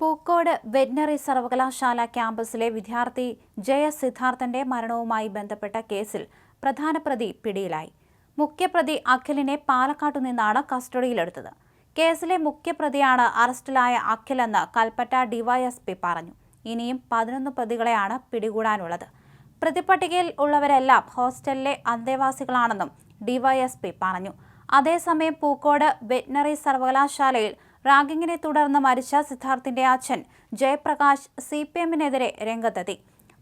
Pookode veterinary സർവകലാശാല ക്യാമ്പസിലെ വിദ്യാർത്ഥി ജയ സിദ്ധാർത്ഥന്റെ മരണവുമായി ബന്ധപ്പെട്ട കേസിൽ പ്രധാന പ്രതി പിടിയിലായി. മുഖ്യപ്രതി അഖിലിനെ പാലക്കാട്ടു നിന്നാണ് കസ്റ്റഡിയിലെടുത്തത്. കേസിലെ മുഖ്യപ്രതിയാണ് അറസ്റ്റിലായ അഖിലെന്ന് കൽപ്പറ്റ ഡിവൈഎസ്പി പറഞ്ഞു. ഇനിയും പതിനൊന്ന് പ്രതികളെയാണ് പിടികൂടാനുള്ളത്. പ്രതിപട്ടികയിൽ ഉള്ളവരെല്ലാം ഹോസ്റ്റലിലെ അന്തേവാസികളാണെന്നും ഡിവൈഎസ്പി പറഞ്ഞു. അതേസമയം പൂക്കോട് വെറ്റിനറി സർവകലാശാലയിൽ റാഗിങ്ങിനെ തുടർന്ന് മരിച്ച സിദ്ധാർത്ഥിന്റെ അച്ഛൻ ജയപ്രകാശ് സി പി എമ്മിനെതിരെ രംഗത്തെത്തി.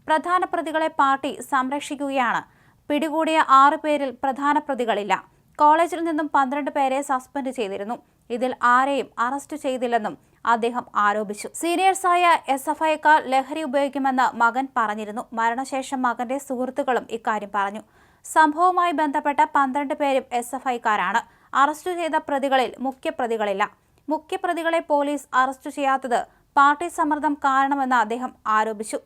പ്രധാന പ്രതികളെ പാർട്ടി സംരക്ഷിക്കുകയാണ്. പിടികൂടിയ ആറു പേരിൽ പ്രധാന പ്രതികളില്ല. കോളേജിൽ നിന്നും പന്ത്രണ്ട് പേരെ സസ്പെൻഡ് ചെയ്തിരുന്നു. ഇതിൽ ആരെയും അറസ്റ്റ് ചെയ്തില്ലെന്നും അദ്ദേഹം ആരോപിച്ചു. സീനിയേഴ്സായ എസ് എഫ് ഐക്കാർ ലഹരി ഉപയോഗിക്കുമെന്ന് മകൻ പറഞ്ഞിരുന്നു. മരണശേഷം മകന്റെ സുഹൃത്തുക്കളും ഇക്കാര്യം പറഞ്ഞു. സംഭവവുമായി ബന്ധപ്പെട്ട പന്ത്രണ്ട് പേരും എസ് എഫ് ഐക്കാരാണ് അറസ്റ്റ് ചെയ്ത പ്രതികളിൽ മുഖ്യപ്രതികളില്ല. മുഖ്യപ്രതികളെ പോലീസ് അറസ്റ്റ് ചെയ്യാത്തത് പാർട്ടി സമ്മർദ്ദം കാരണമെന്ന് അദ്ദേഹം ആരോപിച്ചു.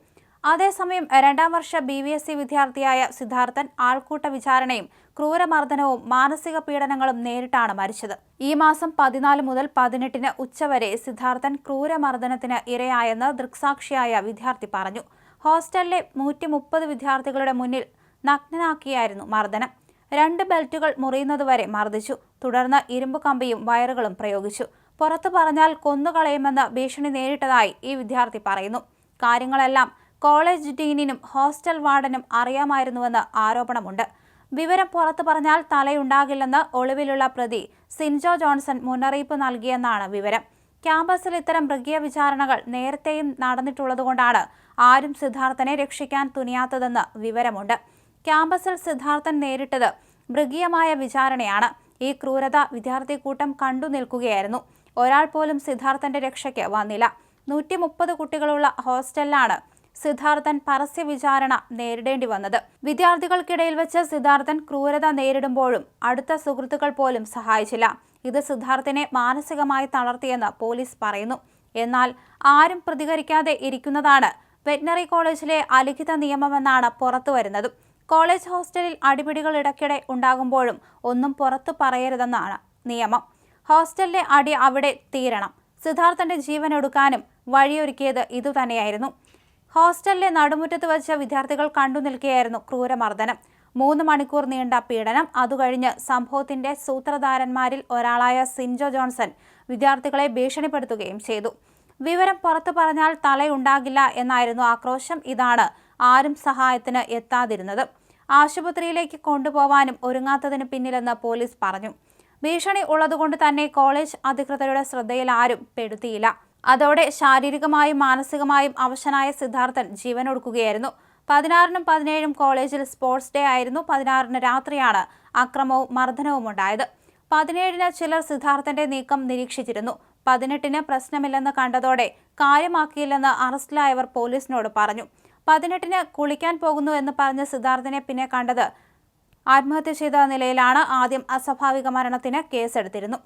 അതേസമയം രണ്ടാം വർഷ ബി വി എസ് സി വിദ്യാർത്ഥിയായ സിദ്ധാർത്ഥൻ ആൾക്കൂട്ട വിചാരണയും ക്രൂരമർദ്ദനവും മാനസിക പീഡനങ്ങളും നേരിട്ടാണ് മരിച്ചത്. ഈ മാസം പതിനാല് മുതൽ പതിനെട്ടിന് ഉച്ചവരെ സിദ്ധാർത്ഥൻ ക്രൂരമർദ്ദനത്തിന് ഇരയായെന്ന് ദൃക്സാക്ഷിയായ വിദ്യാർത്ഥി പറഞ്ഞു. ഹോസ്റ്റലിലെ നൂറ്റി മുപ്പത് വിദ്യാർത്ഥികളുടെ മുന്നിൽ നഗ്നനാക്കിയായിരുന്നു മർദ്ദനം. രണ്ട് ബെൽറ്റുകൾ മുറിയുന്നതുവരെ മർദ്ദിച്ചു. തുടർന്ന് ഇരുമ്പ് കമ്പിയും വയറുകളും പ്രയോഗിച്ചു. പുറത്തു പറഞ്ഞാൽ കൊന്നുകളയുമെന്ന് ഭീഷണി നേരിട്ടതായി ഈ വിദ്യാർത്ഥി പറയുന്നു. കാര്യങ്ങളെല്ലാം കോളേജ് ഡീനിനും ഹോസ്റ്റൽ വാർഡനും അറിയാമായിരുന്നുവെന്ന് ആരോപണമുണ്ട്. വിവരം പുറത്തു പറഞ്ഞാൽ തലയുണ്ടാകില്ലെന്ന് ഒളിവിലുള്ള പ്രതി സിൻജോ ജോൺസൺ മുന്നറിയിപ്പ് നൽകിയെന്നാണ് വിവരം. ക്യാമ്പസിൽ ഇത്തരം മൃഗീയ വിചാരണകൾ നേരത്തെയും നടന്നിട്ടുള്ളതുകൊണ്ടാണ് ആരും സിദ്ധാർത്ഥനെ രക്ഷിക്കാൻ തുനിയാത്തതെന്ന് വിവരമുണ്ട്. ക്യാമ്പസിൽ സിദ്ധാർത്ഥൻ നേരിട്ടത് മൃഗീയമായ വിചാരണയാണ്. ഈ ക്രൂരത വിദ്യാർത്ഥി കൂട്ടം കണ്ടു നിൽക്കുകയായിരുന്നു. ഒരാൾ പോലും സിദ്ധാർത്ഥന്റെ രക്ഷയ്ക്ക് വന്നില്ല. നൂറ്റി മുപ്പത് കുട്ടികളുള്ള ഹോസ്റ്റലിലാണ് സിദ്ധാർത്ഥൻ പരസ്യ വിചാരണ നേരിടേണ്ടി വന്നത്. വിദ്യാർത്ഥികൾക്കിടയിൽ വെച്ച് സിദ്ധാർത്ഥൻ ക്രൂരത നേരിടുമ്പോഴും അടുത്ത സുഹൃത്തുക്കൾ പോലും സഹായിച്ചില്ല. ഇത് സിദ്ധാർത്ഥനെ മാനസികമായി തളർത്തിയെന്ന് പോലീസ് പറയുന്നു. എന്നാൽ ആരും പ്രതികരിക്കാതെ ഇരിക്കുന്നതാണ് വെറ്റിനറി കോളേജിലെ അലിഖിത നിയമമെന്നാണ് പുറത്തുവരുന്നതും കോളേജ് ഹോസ്റ്റലിൽ അടിപിടികൾ ഇടയ്ക്കിടെ ഉണ്ടാകുമ്പോഴും ഒന്നും പുറത്തു പറയരുതെന്നാണ് നിയമം. ഹോസ്റ്റലിലെ അടി അവിടെ തീരണം. സിദ്ധാർത്ഥന്റെ ജീവൻ എടുക്കാനും വഴിയൊരുക്കിയത് ഇതുതന്നെയായിരുന്നു. ഹോസ്റ്റലിലെ നടുമുറ്റത്ത് വച്ച വിദ്യാർത്ഥികൾ കണ്ടു നിൽക്കുകയായിരുന്നു ക്രൂരമർദ്ദനം. മൂന്ന് മണിക്കൂർ നീണ്ട പീഡനം. അതുകഴിഞ്ഞ് സംഭവത്തിന്റെ സൂത്രധാരന്മാരിൽ ഒരാളായ സിൻജോ ജോൺസൺ വിദ്യാർത്ഥികളെ ഭീഷണിപ്പെടുത്തുകയും ചെയ്തു. വിവരം പുറത്തു പറഞ്ഞാൽ തലയുണ്ടാകില്ല എന്നായിരുന്നു ആക്രോശം. ഇതാണ് ആരും സഹായത്തിന് എത്താതിരുന്നത്. ആശുപത്രിയിലേക്ക് കൊണ്ടുപോവാനും ഒരുങ്ങാത്തതിന് പിന്നിലെന്ന് പോലീസ് പറഞ്ഞു. ഭീഷണി ഉള്ളതുകൊണ്ട് തന്നെ കോളേജ് അധികൃതരുടെ ശ്രദ്ധയിൽ ആരും പെടുത്തിയില്ല. അതോടെ ശാരീരികമായും മാനസികമായും അവശനായ സിദ്ധാർത്ഥൻ ജീവനൊടുക്കുകയായിരുന്നു. പതിനാറിനും പതിനേഴും കോളേജിൽ സ്പോർട്സ് ഡേ ആയിരുന്നു. പതിനാറിന് രാത്രിയാണ് അക്രമവും മർദ്ദനവും ഉണ്ടായത്. പതിനേഴിന് ചിലർ സിദ്ധാർത്ഥന്റെ നീക്കം നിരീക്ഷിച്ചിരുന്നു. പതിനെട്ടിന് പ്രശ്നമില്ലെന്ന് കണ്ടതോടെ കാര്യമാക്കിയില്ലെന്ന് അറസ്റ്റിലായവർ പോലീസിനോട് പറഞ്ഞു. പതിനെട്ടിന് കുളിക്കാൻ പോകുന്നു എന്ന് പറഞ്ഞ സിദ്ധാർത്ഥനെ പിന്നെ കണ്ടത് ആത്മഹത്യ ചെയ്ത നിലയിലാണ് ആദ്യം അസ്വാഭാവിക മരണത്തിന് കേസെടുത്തിരുന്നു